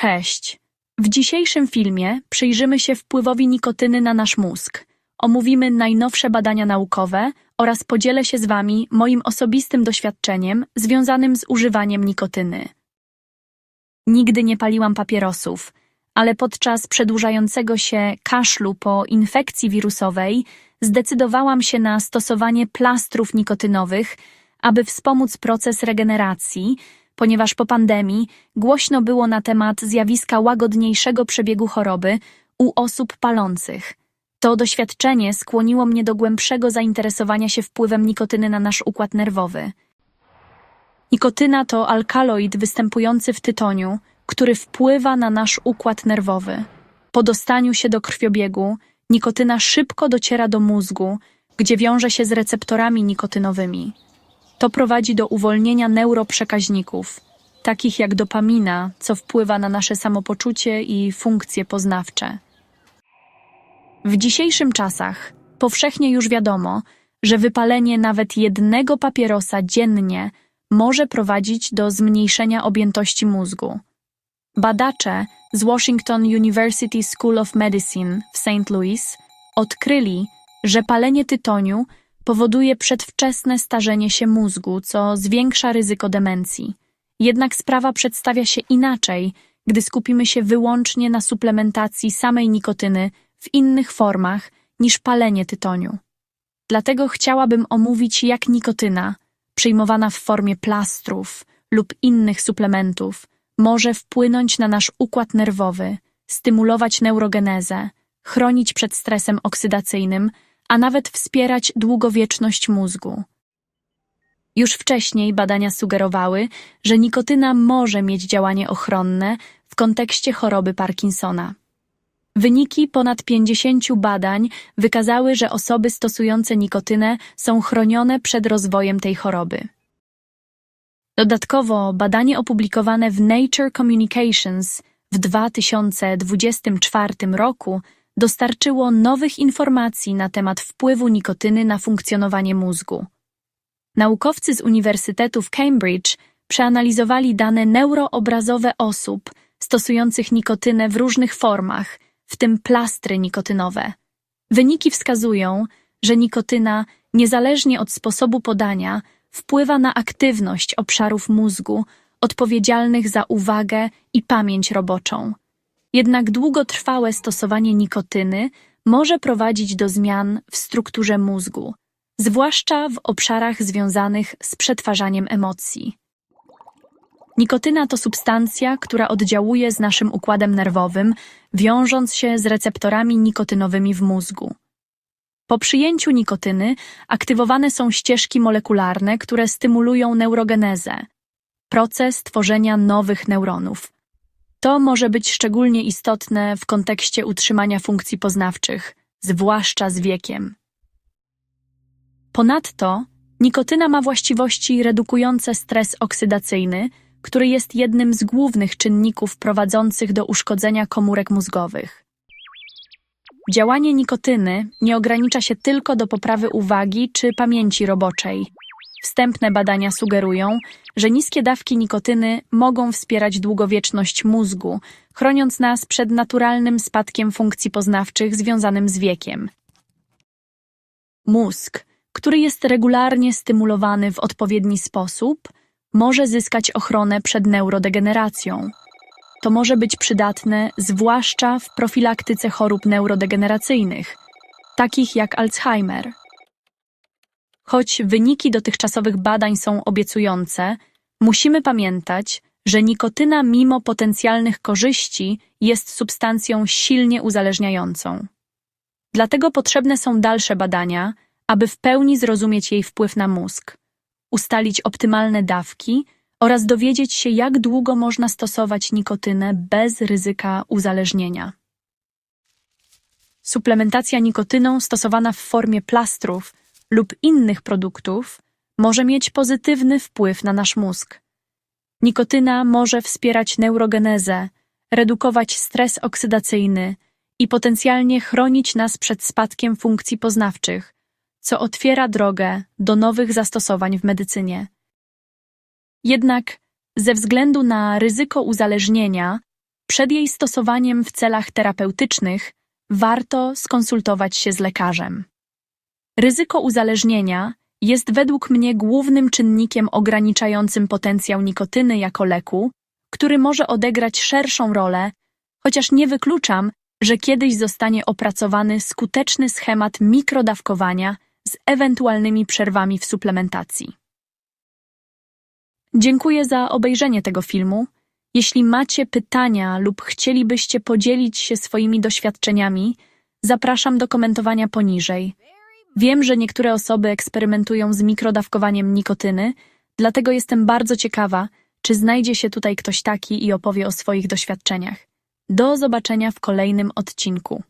Cześć! W dzisiejszym filmie przyjrzymy się wpływowi nikotyny na nasz mózg. Omówimy najnowsze badania naukowe oraz podzielę się z Wami moim osobistym doświadczeniem związanym z używaniem nikotyny. Nigdy nie paliłam papierosów, ale podczas przedłużającego się kaszlu po infekcji wirusowej zdecydowałam się na stosowanie plastrów nikotynowych, aby wspomóc proces regeneracji, ponieważ po pandemii głośno było na temat zjawiska łagodniejszego przebiegu choroby u osób palących. To doświadczenie skłoniło mnie do głębszego zainteresowania się wpływem nikotyny na nasz układ nerwowy. Nikotyna to alkaloid występujący w tytoniu, który wpływa na nasz układ nerwowy. Po dostaniu się do krwiobiegu, nikotyna szybko dociera do mózgu, gdzie wiąże się z receptorami nikotynowymi. To prowadzi do uwolnienia neuroprzekaźników, takich jak dopamina, co wpływa na nasze samopoczucie i funkcje poznawcze. W dzisiejszym czasach powszechnie już wiadomo, że wypalenie nawet jednego papierosa dziennie może prowadzić do zmniejszenia objętości mózgu. Badacze z Washington University School of Medicine w St. Louis odkryli, że palenie tytoniu powoduje przedwczesne starzenie się mózgu, co zwiększa ryzyko demencji. Jednak sprawa przedstawia się inaczej, gdy skupimy się wyłącznie na suplementacji samej nikotyny w innych formach niż palenie tytoniu. Dlatego chciałabym omówić, jak nikotyna, przyjmowana w formie plastrów lub innych suplementów, może wpłynąć na nasz układ nerwowy, stymulować neurogenezę, chronić przed stresem oksydacyjnym, a nawet wspierać długowieczność mózgu. Już wcześniej badania sugerowały, że nikotyna może mieć działanie ochronne w kontekście choroby Parkinsona. Wyniki ponad 50 badań wykazały, że osoby stosujące nikotynę są chronione przed rozwojem tej choroby. Dodatkowo badanie opublikowane w Nature Communications w 2024 roku dostarczyło nowych informacji na temat wpływu nikotyny na funkcjonowanie mózgu. Naukowcy z Uniwersytetu w Cambridge przeanalizowali dane neuroobrazowe osób stosujących nikotynę w różnych formach, w tym plastry nikotynowe. Wyniki wskazują, że nikotyna, niezależnie od sposobu podania, wpływa na aktywność obszarów mózgu odpowiedzialnych za uwagę i pamięć roboczą. Jednak długotrwałe stosowanie nikotyny może prowadzić do zmian w strukturze mózgu, zwłaszcza w obszarach związanych z przetwarzaniem emocji. Nikotyna to substancja, która oddziałuje z naszym układem nerwowym, wiążąc się z receptorami nikotynowymi w mózgu. Po przyjęciu nikotyny aktywowane są ścieżki molekularne, które stymulują neurogenezę, proces tworzenia nowych neuronów. To może być szczególnie istotne w kontekście utrzymania funkcji poznawczych, zwłaszcza z wiekiem. Ponadto nikotyna ma właściwości redukujące stres oksydacyjny, który jest jednym z głównych czynników prowadzących do uszkodzenia komórek mózgowych. Działanie nikotyny nie ogranicza się tylko do poprawy uwagi czy pamięci roboczej. Wstępne badania sugerują, że niskie dawki nikotyny mogą wspierać długowieczność mózgu, chroniąc nas przed naturalnym spadkiem funkcji poznawczych związanym z wiekiem. Mózg, który jest regularnie stymulowany w odpowiedni sposób, może zyskać ochronę przed neurodegeneracją. To może być przydatne zwłaszcza w profilaktyce chorób neurodegeneracyjnych, takich jak Alzheimer. Choć wyniki dotychczasowych badań są obiecujące, musimy pamiętać, że nikotyna mimo potencjalnych korzyści jest substancją silnie uzależniającą. Dlatego potrzebne są dalsze badania, aby w pełni zrozumieć jej wpływ na mózg, ustalić optymalne dawki oraz dowiedzieć się, jak długo można stosować nikotynę bez ryzyka uzależnienia. Suplementacja nikotyną stosowana w formie plastrów lub innych produktów może mieć pozytywny wpływ na nasz mózg. Nikotyna może wspierać neurogenezę, redukować stres oksydacyjny i potencjalnie chronić nas przed spadkiem funkcji poznawczych, co otwiera drogę do nowych zastosowań w medycynie. Jednak ze względu na ryzyko uzależnienia, Przed jej stosowaniem w celach terapeutycznych warto skonsultować się z lekarzem. Ryzyko uzależnienia jest według mnie głównym czynnikiem ograniczającym potencjał nikotyny jako leku, który może odegrać szerszą rolę, chociaż nie wykluczam, że kiedyś zostanie opracowany skuteczny schemat mikrodawkowania z ewentualnymi przerwami w suplementacji. Dziękuję za obejrzenie tego filmu. Jeśli macie pytania lub chcielibyście podzielić się swoimi doświadczeniami, zapraszam do komentowania poniżej. Wiem, że niektóre osoby eksperymentują z mikrodawkowaniem nikotyny, dlatego jestem bardzo ciekawa, czy znajdzie się tutaj ktoś taki i opowie o swoich doświadczeniach. Do zobaczenia w kolejnym odcinku.